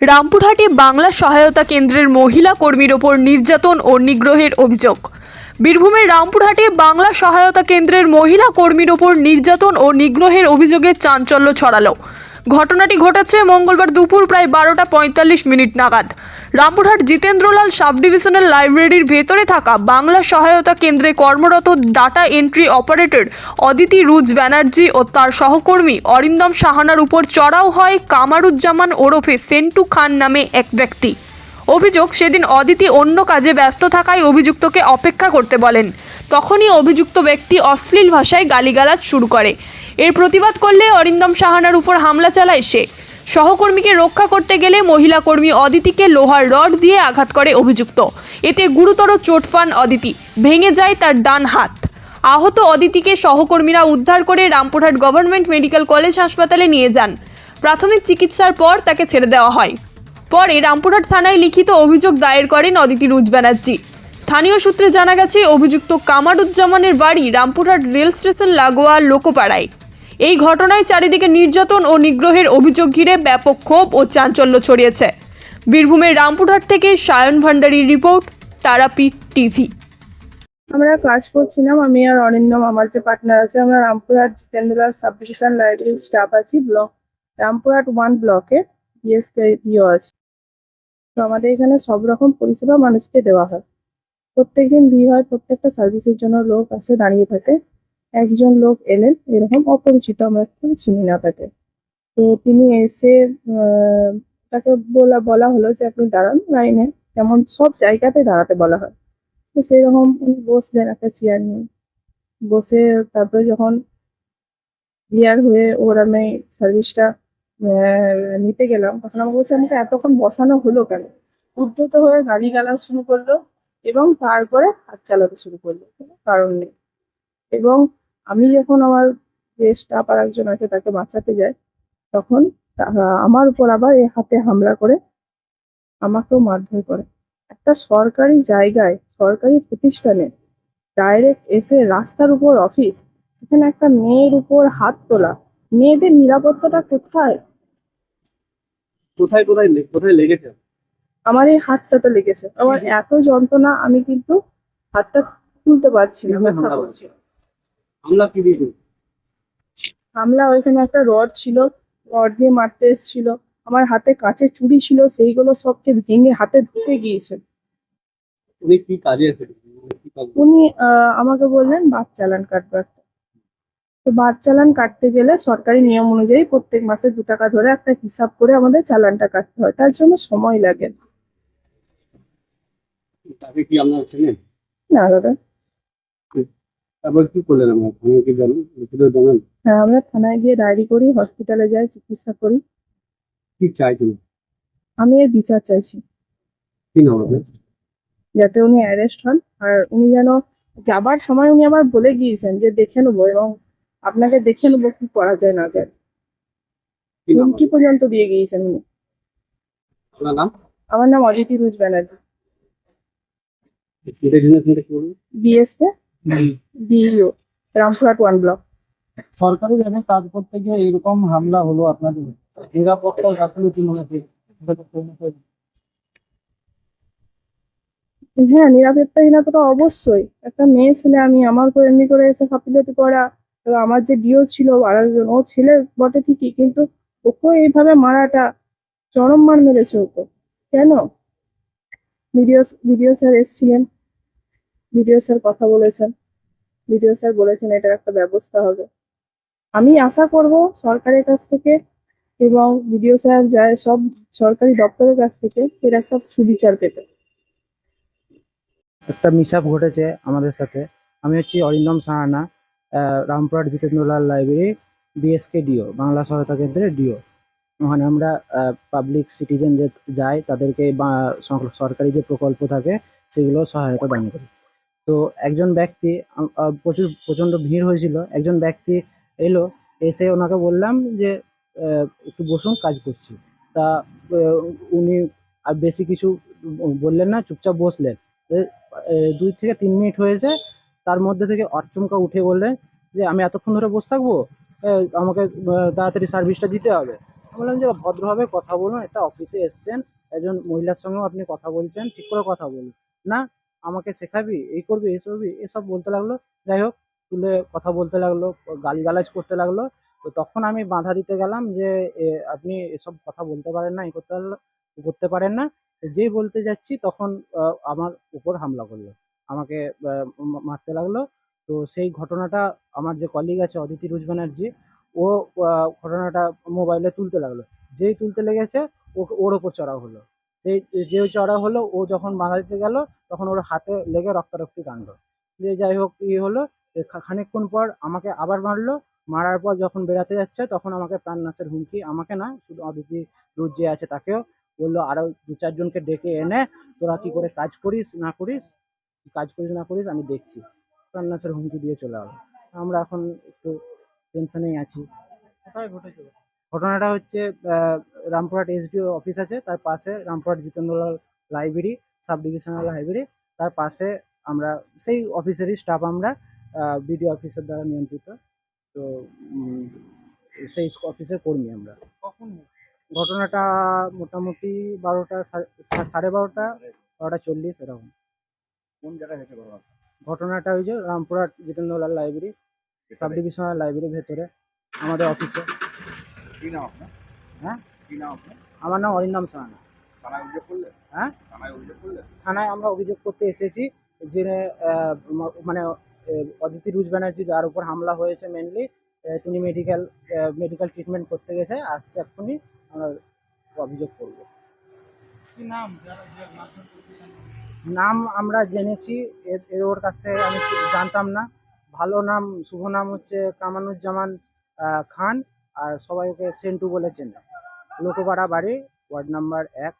রামপুরহাটে বাংলা সহায়তা কেন্দ্রের মহিলা কর্মীর ওপর নির্যাতন ও নিগ্রহের অভিযোগ। বীরভূমের রামপুরহাটে বাংলা সহায়তা কেন্দ্রের মহিলা কর্মীর ওপর নির্যাতন ও নিগ্রহের অভিযোগে চাঞ্চল্য ছড়ালো। ঘটনাটি ঘটেছে মঙ্গলবার দুপুর প্রায় বারোটা পঁয়তাল্লিশ মিনিট নাগাদ। রামপুরহাট জিতেন্দ্রলাল সাব ডিভিশনাল লাইব্রেরির ভেতরে থাকা বাংলা সহায়তা কেন্দ্রে কর্মরত data entry operator Aditi Ruj Banerjee ও তার সহকর্মী অরিন্দম সাহানার উপর চড়াও হয় কামারুজ্জামান ওরফে সেন্টু খান নামে এক ব্যক্তি। অভিযোগ, সেদিন অদিতি অন্য কাজে ব্যস্ত থাকায় অভিযুক্তকে অপেক্ষা করতে বলেন। তখনই অভিযুক্ত ব্যক্তি অশ্লীল ভাষায় গালিগালাজ শুরু করে। এর প্রতিবাদ করলে অরিন্দম সাহানার উপর হামলা চালায় সে। সহকর্মীকে রক্ষা করতে গেলে মহিলা কর্মী অদিতিকে লোহার রড দিয়ে আঘাত করে অভিযুক্ত। এতে গুরুতর চোট পান অদিতি। ভেঙে যায় তার ডান হাত। আহত অদিতিকে সহকর্মীরা উদ্ধার করে রামপুরহাট গভর্নমেন্ট মেডিকেল কলেজ হাসপাতালে নিয়ে যান। প্রাথমিক চিকিৎসার পর তাকে ছেড়ে দেওয়া হয়। পরে রামপুরহাট থানায় লিখিত অভিযোগ দায়ের করেন অদিতি রুজ ব্যানার্জি। স্থানীয় সূত্রে জানা গেছে, অভিযুক্ত কামারুজ্জামানের বাড়ি রামপুরহাট রেল স্টেশন লাগোয়া লোকপাড়ায়। এই ঘটনায় চারিদিকে নির্যাতন ও নিগ্রহের অভিযোগ ঘিরে ব্যাপক ক্ষোভ ও চাঞ্চল্য ছড়িয়েছে। বীরভূমের রামপুরহাট থেকে সায়ন ভান্ডারীর রিপোর্ট, তারাপীঠ টিভি। আমরা কাজ করছিলাম, আমি আর অরিন্দম আমার যে পার্টনার আছে, আমরা রামপুরহাট জিতেন্দ্রলাল সাব ডিভিশন লাইব্রেরির স্টাফ আছি ব্লক রামপুরহাট ওয়ান ব্লকে বিএসকে ইও আছে। তো আমাদের এখানে সব রকম পরিষেবা মানুষকে দেওয়া হয়। প্রত্যেকদিন ভিড় হয়, প্রত্যেকটা সার্ভিসের জন্য লোক আসে, দাঁড়িয়ে থাকে। একজন লোক এলেন, এরকম অপরিচিত আমরা কেউ চিনি না তাকে। তো তিনি এসে তাকে বলা বলা হলো যে আপনি দাঁড়ান লাইনে, যেমন সব জায়গাতে দাঁড়াতে বলা হয়। তো সেরকম উনি বসলেন একটা চেয়ার নিয়ে। বসে তারপরে যখন ক্লিয়ার হয়ে ওর আমি সার্ভিসটা নিতে গেলাম, তখন আমাকে বলছে, আমাকে এতক্ষণ বসানো হলো কেন? উদ্ধত হয়ে গালি গালা শুরু করল। এবং তারপরে হাত চালাতে শুরু করল, কোনো কারণ নেই। এবং আমি যখন আমার যে স্টাফ আর একজন আছে তাকে বাঁচাতে যাই, তখন আমার উপর আবার এ হাতে হামলা করে, আমাকেও মারধর করে। একটা সরকারি জায়গায়, সরকারি প্রতিষ্ঠানে ডাইরেক্ট এসে রাস্তার উপর অফিস সেখানে একটা মেয়ের উপর হাত তোলা, মেয়েদের নিরাপত্তাটা কোথায়? কোথায় কোথায় কোথায় লেগেছে? আমার এই হাতটাতে লেগেছে। আমার এত যন্ত্রণা আমি কিন্তু হাতটা তুলতে পারছি না ব্যথা করছে। হামলা ওইখানে একটা রড ছিল রড দিয়ে মারতে এসেছিল। আমার হাতে কাঁচের চুড়ি ছিল সেইগুলো সবকে ভেঙে হাতে ঢুকে গিয়েছে। উনি কি কাজে উনি আমাকে বললেন বাস চালান কাটবো একটা। তো বাস চালান কাটতে গেলে সরকারি নিয়ম অনুযায়ী প্রত্যেক মাসে দু টাকা ধরে একটা হিসাব করে আমাদের চালানটা কাটতে হয়। তার জন্য সময় লাগে। তাকে কি আপনার চেনেন? না দাদা। তারপর কি করলেন আমরা আমি কি জানেন? লিখিত জানেন? হ্যাঁ আমরা থানায় গিয়ে ডায়েরি করি হসপিটালে যাই চিকিৎসা করি। কি চাইছেন? আমি এর বিচার চাইছি। কি নাম আপনার? যাতে উনি অ্যারেস্ট হন। আর উনি যেন যাবার সময় উনি আবার বলে গিয়েছেন যে দেখে নেব এবং আপনাকে দেখে নেব কি করা যায় না যায়। কি হুমকি পর্যন্ত দিয়ে গিয়েছেন উনি। আমার নাম অদিতি রুজ ব্যানার্জি। সেটা জেনে শুনতে কি বলবেন BSK BEO Rampurhat one block সরকারি কাজ করতে গিয়ে এরকম হামলা হলো আপনাদের? নিরাপত্তার গাফিলতি মনে হয়? হ্যাঁ নিরাপত্তাহীনতা অবশ্যই। একটা মেয়ে ছেলে আমি আমার করে এমনি করে এসে গাফিলতি করা এবং আমার যে ডিও ছিল আর একজন ও ছেলে বটে ঠিকই কিন্তু ওকে এইভাবে মারাটা চরম মার মেরেছে ওকে। কেন? ভিডিও ভিডিও স্যার এসেছিলেন। ভিডিও স্যার কথা বলেছেন। ভিডিও স্যার বলেছেন এটার একটা ব্যবস্থা হবে। আমি আশা করব সরকারের কাছ থেকে এবং ভিডিও স্যার যায় সব সরকারি দপ্তরের কাছ থেকে এর একটা সুবিচার পেতে। একটা মিসআপ ঘটেছে আমাদের সাথে। আমি হচ্ছি Arindam Sahana Rampurhat Jitendralal library BSK DEO Bangla সহায়তা কেন্দ্রের ডিও ওখানে আমরা পাবলিক সিটিজেন যে যায় তাদেরকে সরকারি যে প্রকল্প থাকে সেগুলো সহায়তা দান করি। তো একজন ব্যক্তি প্রচুর প্রচণ্ড ভিড় হয়েছিল। একজন ব্যক্তি এলো, এসে ওনাকে বললাম যে একটু বসুন, কাজ করছি। তা উনি আর বেশি কিছু বললেন না, চুপচাপ বসলেন। দুই থেকে তিন মিনিট হয়েছে, তার মধ্যে থেকে অচমকা উঠে বললেন যে, আমি এতক্ষণ ধরে বসে থাকব? আমাকে তাড়াতাড়ি সার্ভিসটা দিতে হবে। বললাম যে, ভদ্রভাবে কথা বলুন, একটা অফিসে এসছেন, একজন মহিলার সঙ্গেও আপনি কথা বলছেন, ঠিক করে কথা বলুন। না আমাকে শেখাবি, এই করবি এই করবি, এসব বলতে লাগল। যাই হোক, তুলে কথা বলতে লাগল, গালিগালাজ করতে লাগল। তো তখন আমি বাধা দিতে গেলাম যে আপনি এসব কথা বলতে পারেন না, এই করতে করতে পারেন না। যেই বলতে যাচ্ছি তখন আমার উপর হামলা করল। আমাকে মারতে লাগল। তো সেই ঘটনাটা আমার যে কলিগ আছে, অদিতি রুজ ব্যানার্জি, ও ঘটনাটা মোবাইলে তুলতে লাগল। যেই তুলতে লেগেছে ওর ওপর চড়াও হলো। যে চড়া হলো, ও যখন বাধা দিতে গেল, তখন ওর হাতে লেগে রক্তারক্তি কাণ্ড। যে যাই হোক ইয়ে হলো খানিকক্ষণ পর আমাকে আবার মারলো। মারার পর যখন বেড়াতে যাচ্ছে, তখন আমাকে প্রাণনাশের হুমকি, আমাকে না, শুধু অদিতি রুজ যে আছে তাকেও। বলল, আরও দু চারজনকে ডেকে এনে, তোরা কি করে কাজ করিস, না করিস? কাজ করিস, না করিস, আমি দেখছি। প্রাণনাশের হুমকি দিয়ে চলে গেলো আমরা এখন একটু টেনশনেই আছি। কোথায় ঘটেছে? ঘটনাটা হচ্ছে রামপুরহাট এসডিও অফিস আছে তার পাশে Rampurhat Jitendralal library sub divisional library তার পাশে আমরা সেই অফিসেরই স্টাফ আমরা বিডিও অফিসের দ্বারা নিয়ন্ত্রিত। তো সেই অফিসের কর্মী আমরা। কখন ঘটনাটা মোটামুটি বারোটা সাড়ে- সাড়ে বারোটা বারোটা চল্লিশ এরকম। কোন জায়গায় হয়েছে ঘটনাটা ওই যে Rampurhat Jitendralal library sub divisional লাইব্রেরির ভেতরে আমাদের অফিসে কি নাম আপনার? হ্যাঁ? কি নাম আপনার? আমার নাম অরিন্দম সাহানা। থানায় অভিযোগ করলে? হ্যাঁ? থানায় অভিযোগ করলে? থানায় আমরা অভিযোগ করতে এসেছি যে মানে অদিতি রুজ ব্যানার্জি যার উপর হামলা হয়েছে মেনলি তিনি মেডিকেল মেডিকেল ট্রিটমেন্ট করতে গেছে আসছে এক্ষুনি আমরা অভিযোগ করব। নাম? আমরা জেনেছি এর ওর কাছ থেকে আমি জানতাম না। ভালো নাম শুভ নাম হচ্ছে কামানুজ্জামান খান। আর সবাইকে সেন্টু বলে চেনে লোকপাড়া বাড়ি ওয়ার্ড নাম্বার এক।